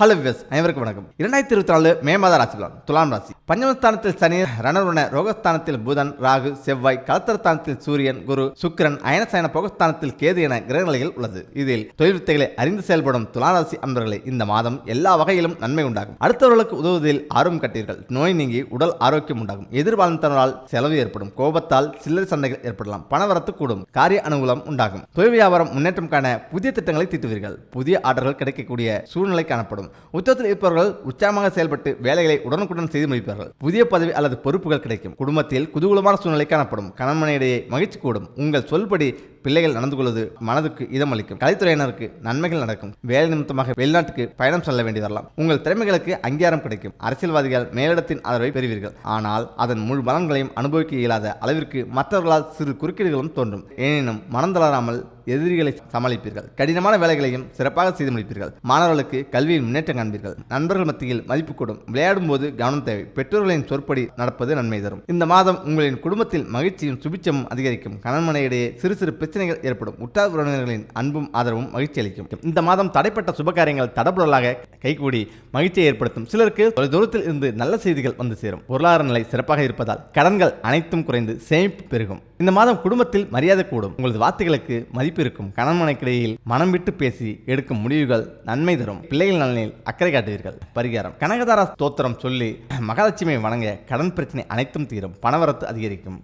Hello விவஸ் அனைவருக்கும் வணக்கம். இரண்டாயிரத்தி இருபத்தி நாலு மே மாத ராசி பலன் துலாம் ராசி. பஞ்சமஸ்தானத்தில் சனி ரணருண ரோகஸ்தானத்தில் புதன் ராகு செவ்வாய் கலத்தரஸ்தானத்தில் சூரியன் குரு சுக்கிரன் அயனசயன போகஸ்தானத்தில் கேது என கிரகநிலையில் உள்ளது. இதில் தொழில் வித்தைகளை அறிந்து செயல்படும் துலாம் ராசி அன்பர்களே இந்த மாதம் எல்லா வகையிலும் நன்மை உண்டாகும். அடுத்தவர்களுக்கு உதவுவதில் ஆர்வம் கட்டீர்கள். நோய் நீங்கி உடல் ஆரோக்கியம் உண்டாகும். எதிர்பார்த்தவரால் செலவு ஏற்படும். கோபத்தால் சில்லறை சண்டைகள் ஏற்படலாம். பணவரத்து கூடும். காரிய அனுகூலம் உண்டாகும். தொழில் வியாபாரம் முன்னேற்றம் காண புதிய திட்டங்களை தீட்டுவீர்கள். புதிய ஆர்டர்கள் கிடைக்கக்கூடிய சூழ்நிலை காணப்படும். உத்தியோகத்தில் இருப்பவர்கள் உற்சாகமாக செயல்பட்டு வேலைகளை உடனுக்குடன் செய்து முடிப்பார்கள் புதிய பதவி அல்லது பொறுப்புகள் கிடைக்கும். குடும்பத்தில் குதூகூலமான சூழ்நிலை காணப்படும். கணவனிடையே மகிழ்ச்சி கூடும். உங்கள் சொல்படி பிள்ளைகள் நடந்து கொள்வது மனதுக்கு இதமளிக்கும். கலைத்துறையினருக்கு நன்மைகள் நடக்கும். வேலை நிமித்தமாக வெளிநாட்டுக்கு பயணம் செல்ல வேண்டி வரலாம் உங்கள் திறமைகளுக்கு அங்கீகாரம் கிடைக்கும். அரசியல்வாதிகள் மேலிடத்தின் ஆதரவை பெறுவீர்கள். ஆனால் அதன் முழு பலன்களையும் அனுபவிக்க இயலாத அளவிற்கு மற்றவர்களால் சிறு குறுக்கீடுகளும் தோன்றும். எனினும் மனம் தளராமல் எதிரிகளை சமாளிப்பீர்கள். கடினமான வேலைகளையும் சிறப்பாக செய்து முடிப்பீர்கள். மாணவர்களுக்கு கல்வியில் முன்னேற்றம் காண்பீர்கள். நண்பர்கள் மத்தியில் மதிப்பு கூடும். விளையாடும் போது கவனம் தேவை. பெற்றோர்களின் சொற்படி நடப்பது நன்மை தரும். இந்த மாதம் உங்களின் குடும்பத்தில் மகிழ்ச்சியும் சுபிச்சமும் அதிகரிக்கும். கணவனையிடையே சிறு சிறு பிரச்சனைகள் ஏற்படும். உற்றார் உறவினர்களின் அன்பும் ஆதரவும் மகிழ்ச்சி அளிக்கும். இந்த மாதம் தடைப்பட்ட சுபகாரியங்கள் தடபுடலாக கைகூடி மகிழ்ச்சியை ஏற்படுத்தும். சிலருக்கு தொலை தூரத்தில் இருந்து நல்ல செய்திகள் வந்து சேரும். பொருளாதார நிலை சிறப்பாக இருப்பதால் கடன்கள் அனைத்தும் குறைந்து சேமிப்பு பெருகும். இந்த மாதம் குடும்பத்தில் மரியாதை கூடும். உங்களது வார்த்தைகளுக்கு மதிப்பு இருக்கும். கணவனுக்கிடையில் மனம் விட்டு பேசி எடுக்கும் முடிவுகள் நன்மை தரும். பிள்ளைகள் நலனில் அக்கறை காட்டுவீர்கள். பரிகாரம். கனகதாரா ஸ்தோத்திரம் சொல்லி மகாலட்சுமியை வணங்க கடன் பிரச்சனை அனைத்தும் தீரும். பணவரத்து அதிகரிக்கும்.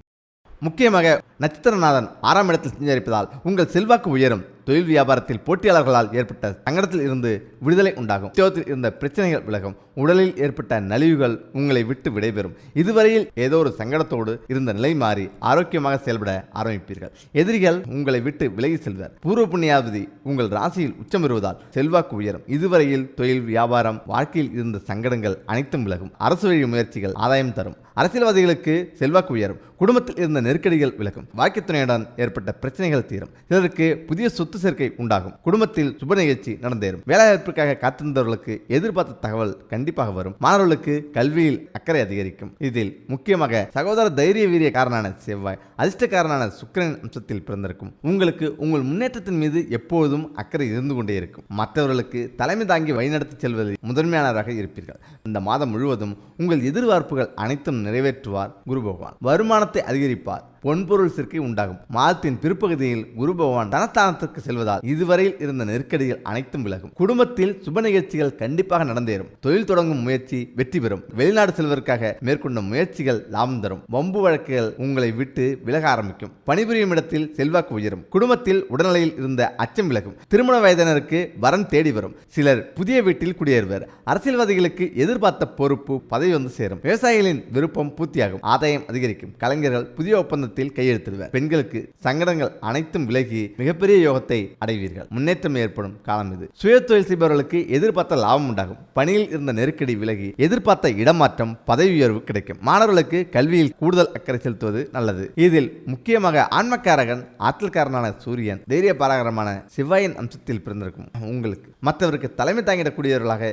முக்கியமாக நட்சத்திரநாதன் ஆறாம் இடத்தில் சஞ்சரிப்பதால் உங்கள் செல்வாக்கு உயரும். தொழில் வியாபாரத்தில் போட்டியாளர்களால் ஏற்பட்ட சங்கடத்தில் இருந்து விடுதலை உண்டாகும். உத்தியோகத்தில் இருந்த பிரச்சனைகள் விலகும். உடலில் ஏற்பட்ட நலிவுகள் உங்களை விட்டு விடைபெறும். இதுவரையில் ஏதோ ஒரு சங்கடத்தோடு இருந்த நிலை மாறி ஆரோக்கியமாக செயல்பட ஆரம்பிப்பீர்கள். எதிரிகள் உங்களை விட்டு விலகி செல்வர். பூர்வ புண்ணியாவதி உங்கள் ராசியில் உச்சம் வருவதால் செல்வாக்கு உயரும். இதுவரையில் தொழில் வியாபாரம் வாழ்க்கையில் இருந்த சங்கடங்கள் அனைத்தும் விலகும். அரசு வழி முயற்சிகள் ஆதாயம் தரும். அரசியல்வாதிகளுக்கு செல்வாக்கு உயரும். குடும்பத்தில் இருந்த நெருக்கடிகள் விலகும். வாழ்க்கை துணையுடன் ஏற்பட்ட பிரச்சனைகள் தீரும். சிலருக்கு புதிய சொத்து சேர்க்கை உண்டாகும். குடும்பத்தில் சுப நிகழ்ச்சி நடந்தேறும். வேலைவாய்ப்பிற்காக காத்திருந்தவர்களுக்கு எதிர்பார்த்த தகவல் கண்டிப்பாக வரும். மாணவர்களுக்கு கல்வியில் அக்கறை அதிகரிக்கும். இதில் முக்கியமாக சகோதர தைரிய வீரிய காரனான செவ்வாய் அதிர்ஷ்டக்காரனான சுக்கரன் அம்சத்தில் பிறந்திருக்கும். உங்களுக்கு உங்கள் முன்னேற்றத்தின் மீது எப்போதும் அக்கறை இருந்து கொண்டே இருக்கும். மற்றவர்களுக்கு தலைமை தாங்கி வழிநடத்தி செல்வதில் முதன்மையானவராக இருப்பீர்கள். இந்த மாதம் முழுவதும் உங்கள் எதிர்பார்ப்புகள் அனைத்தும் நிறைவேற்றுவார் குரு பகவான். வருமானத்தை அதிகரிப்பார். பொன்பொருள் சேர்க்கை உண்டாகும். மாதத்தின் பிற்பகுதியில் குரு பகவான் தனஸ்தானத்திற்கு செல்வதால் இதுவரையில் இருந்த நெருக்கடிகள் அனைத்தும் விலகும். குடும்பத்தில் சுப நிகழ்ச்சிகள் கண்டிப்பாக நடந்தேறும். தொழில் தொடங்கும் முயற்சி வெற்றி பெறும். வெளிநாடு செல்வதற்காக மேற்கொண்ட முயற்சிகள் லாபம் தரும். வம்பு வழக்குகள் உங்களை விட்டு விலக ஆரம்பிக்கும். பணிபுரியும் இடத்தில் செல்வாக்கு உயரும். குடும்பத்தில் உடல்நிலையில் இருந்த அச்சம் விலகும். திருமண வயதினருக்கு வரன் தேடி வரும். சிலர் புதிய வீட்டில் குடியேறுவர். அரசியல்வாதிகளுக்கு எதிர்பார்த்த பொறுப்பு பதவி வந்து சேரும். விவசாயிகளின் விருப்பம் பூர்த்தியாகும். ஆதாயம் அதிகரிக்கும். கலைஞர்கள் புதிய ஒப்பந்தத்தில் கையெழுத்திடுவர். பெண்களுக்கு சங்கடங்கள் அனைத்தும் விலகி மிகப்பெரிய யோகத்தை அடைவீர்கள். முன்னேற்றம் ஏற்படும் காலம் இது. சுய தொழில் செய்பவர்களுக்கு எதிர்பார்த்த லாபம் உண்டாகும். பணியில் இருந்த நெருக்கடி விலகி எதிர்பார்த்த இடமாற்றம் பதவி உயர்வு கிடைக்கும். மாணவர்களுக்கு கல்வியில் கூடுதல் அக்கறை செலுத்துவது நல்லது. இதில் முக்கியமாக ஆன்மக்காரகன் ஆற்றல்காரனான சூரியன் தைரிய பாராகரமான சிவாயின் அம்சத்தில் பிறந்திருக்கும். உங்களுக்கு மற்றவருக்கு தலைமை தாங்கிடக்கூடியவர்களாக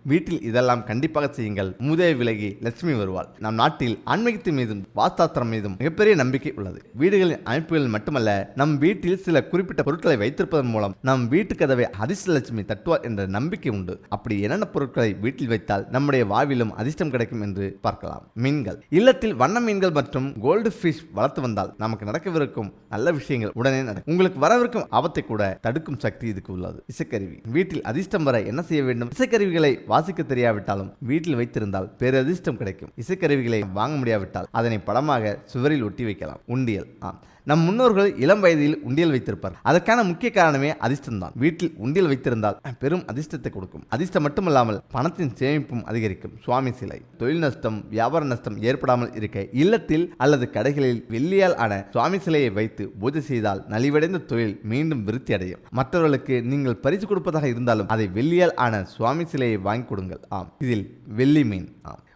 வீட்டில் இதெல்லாம் கண்டிப்பாக செய்யுங்கள். மூதேவி விலகி லட்சுமி வருவாள். நம் நாட்டில் ஆன்மீகத்தின் மீதும் வாஸ்தாத்திரம் மீதும் மிகப்பெரிய நம்பிக்கை உள்ளது. வீடுகளின் அமைப்புகளில் மட்டுமல்ல நம் வீட்டில் சில குறிப்பிட்ட பொருட்களை வைத்திருப்பதன் மூலம் நம் வீட்டு கதவை அதிர்ஷ்ட லட்சுமி தட்டுவார் என்ற நம்பிக்கை உண்டு. அப்படி என்னென்ன பொருட்களை வீட்டில் வைத்தால் நம்முடைய வாழ்விலும் அதிர்ஷ்டம் கிடைக்கும் என்று பார்க்கலாம். மீன்கள். இல்லத்தில் வண்ண மீன்கள் மற்றும் கோல்டு ஃபிஷ் வளர்த்து வந்தால் நமக்கு நடக்கவிருக்கும் நல்ல விஷயங்கள் உடனே நடக்கும். உங்களுக்கு வரவிருக்கும் ஆபத்தை கூட தடுக்கும் சக்தி இதுக்கு உள்ளது. இசைக்கருவி. வீட்டில் அதிர்ஷ்டம் வர என்ன செய்ய வேண்டும்? இசைக்கருவிகளை வாசிக்க தெரியாவிட்டாலும் வீட்டில் வைத்திருந்தால் பேரதிர்ஷ்டம் கிடைக்கும். இசைக்கருவிகளை வாங்க முடியாவிட்டால் அதனை படமாக சுவரில் ஒட்டி வைக்கலாம். உண்டியல். ஆம். நம் முன்னோர்கள் இளம் வயதில் உண்டியல் வைத்திருப்பார் அதற்கான முக்கிய காரணமே அதிர்ஷ்டம் தான் வீட்டில் உண்டியல் வைத்திருந்தால் பெரும் அதிர்ஷ்டத்தை கொடுக்கும். அதிர்ஷ்டம் மட்டுமல்லாமல் பணத்தின் சேமிப்பும் அதிகரிக்கும். சுவாமி சிலை தொழில் நஷ்டம் வியாபார நஷ்டம் ஏற்படாமல் இருக்க இல்லத்தில் அல்லது கடைகளில் வெள்ளியால் ஆன சுவாமி சிலையை வைத்து பூஜை செய்தால் நலிவடைந்த தொழில் மீண்டும் விருத்தி அடையும். மற்றவர்களுக்கு நீங்கள் பரிசு கொடுப்பதாக இருந்தாலும் அதை வெள்ளியால் ஆன சுவாமி சிலையை வாங்கி கொடுங்கள். ஆம் இதில் வெள்ளி மீன். ஆம்.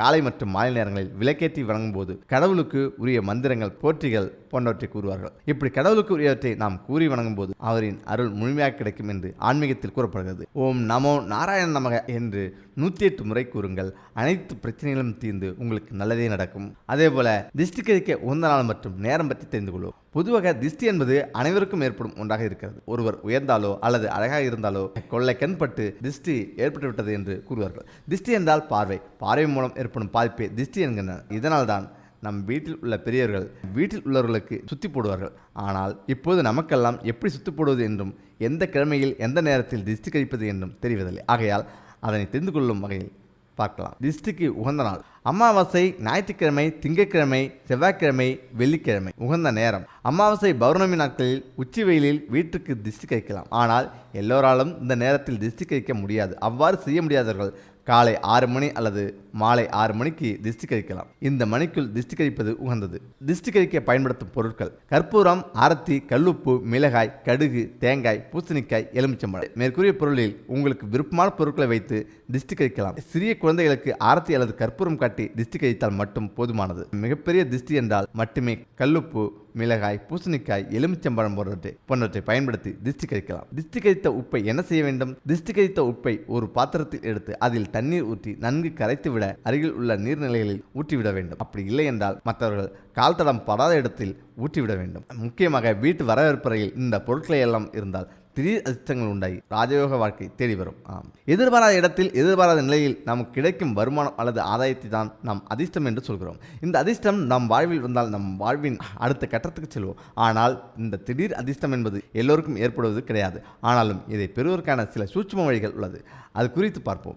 காலை மற்றும் மாலை நேரங்களில் விளக்கேற்றி வணங்கும் போது கடவுளுக்கு உரிய மந்திரங்கள் போற்றிகள் போன்றவற்றை கூறுவார்கள். இப்படி கடவுளுக்கு உரியவற்றை நாம் கூறி வணங்கும் போது அவரின் அருள் முழுமையாக கிடைக்கும் என்று ஆன்மீகத்தில் கூறப்படுகிறது. ஓம் நமோ நாராயண நமக என்று நூற்றி எட்டு முறை கூறுங்கள். அனைத்து பிரச்சனைகளும் தீர்ந்து உங்களுக்கு நல்லதே நடக்கும். அதே போல திஷ்டி கழிக்க உந்த நாள் மற்றும் நேரம் பற்றி தெரிந்து கொள்வோம். பொதுவாக திஷ்டி என்பது அனைவருக்கும் ஏற்படும் ஒன்றாக இருக்கிறது. ஒருவர் உயர்ந்தாலோ அல்லது அழகாக இருந்தாலோ கொள்ளை கண்பட்டு திஷ்டி ஏற்பட்டுவிட்டது என்று கூறுவார்கள். திஷ்டி என்றால் பார்வை. பார்வை மூலம் ஏற்படும் பாதிப்பே திஷ்டி என்கின்றனர். இதனால்தான் நம் வீட்டில் உள்ள பெரியவர்கள் வீட்டில் உள்ளவர்களுக்கு சுத்தி போடுவார்கள். ஆனால் இப்போது நமக்கெல்லாம் எப்படி சுத்தி போடுவது என்றும் எந்த கிழமையில் எந்த நேரத்தில் திஷ்டி கழிப்பது என்றும் தெரிவதில்லை. ஆகையால் அதனை தெரிந்து கொள்ளும் வகையில் பார்க்கலாம். திஷ்டிக்கு உகந்த நாள். அமாவாசை ஞாயிற்றுக்கிழமை திங்கட்கிழமை செவ்வாய்க்கிழமை வெள்ளிக்கிழமை. உகந்த நேரம். அமாவாசை பௌர்ணமி நாட்களில் உச்சி வெயிலில் வீட்டுக்கு திஷ்டி கழிக்கலாம். ஆனால் எல்லோராலும் இந்த நேரத்தில் திஷ்டி கழிக்க முடியாது. அவ்வாறு செய்ய முடியாதவர்கள் காலை ஆறு மணி அல்லது மாலை ஆறு மணிக்கு திஷ்டி கழிக்கலாம் இந்த மணிக்குள் திஷ்டி கழிப்பது உகந்தது. திஷ்டி கழிக்க பயன்படுத்தும் பொருட்கள் கற்பூரம் ஆரத்தி கல்லுப்பு மிளகாய் கடுகு தேங்காய் பூசணிக்காய் எலுமிச்சம்பழம். மேற்கூறிய பொருளில் உங்களுக்கு விருப்பமான பொருட்களை வைத்து திஷ்டி கழிக்கலாம் சிறிய குழந்தைகளுக்கு ஆரத்தி அல்லது கற்பூரம் காட்டி திஷ்டி கழித்தால் மட்டும் போதுமானது. மிகப்பெரிய திஷ்டி என்றால் மட்டுமே கல்லுப்பு மிளகாய் பூசணிக்காய் எலுமிச்சம்பழம் போன்றவற்றை போன்றவற்றை பயன்படுத்தி திஷ்டி கழிக்கலாம் திஷ்டி கழித்த உப்பை என்ன செய்ய வேண்டும்? திஷ்டி கழித்த உப்பை ஒரு பாத்திரத்தில் எடுத்து அதில் தண்ணீர் ஊற்றி நன்கு கரைத்து விட அருகில் உள்ள நீர்நிலைகளில் ஊற்றிவிட வேண்டும். அப்படி இல்லை என்றால் மற்றவர்கள் கால் தடம் படாத இடத்தில் ஊற்றிவிட வேண்டும். முக்கியமாக வீட்டு வரவேற்பறையில் இந்த பொருட்களை எல்லாம் இருந்தால் திடீர் அதிர்ஷ்டங்கள் உண்டாகி ராஜயோக வாழ்க்கை தேடி வரும். ஆம். எதிர்பாராத இடத்தில் எதிர்பாராத நிலையில் நமக்கு கிடைக்கும் வருமானம் அல்லது ஆதாயத்தை தான் நாம் அதிர்ஷ்டம் என்று சொல்கிறோம். இந்த அதிர்ஷ்டம் நம் வாழ்வில் வந்தால் நம் வாழ்வின் அடுத்த கட்டத்துக்கு செல்வோம். ஆனால் இந்த திடீர் அதிர்ஷ்டம் என்பது எல்லோருக்கும் ஏற்படுவது கிடையாது. ஆனாலும் இதை பெறுவதற்கான சில சூட்சும வழிகள் உள்ளது. அது குறித்து பார்ப்போம்.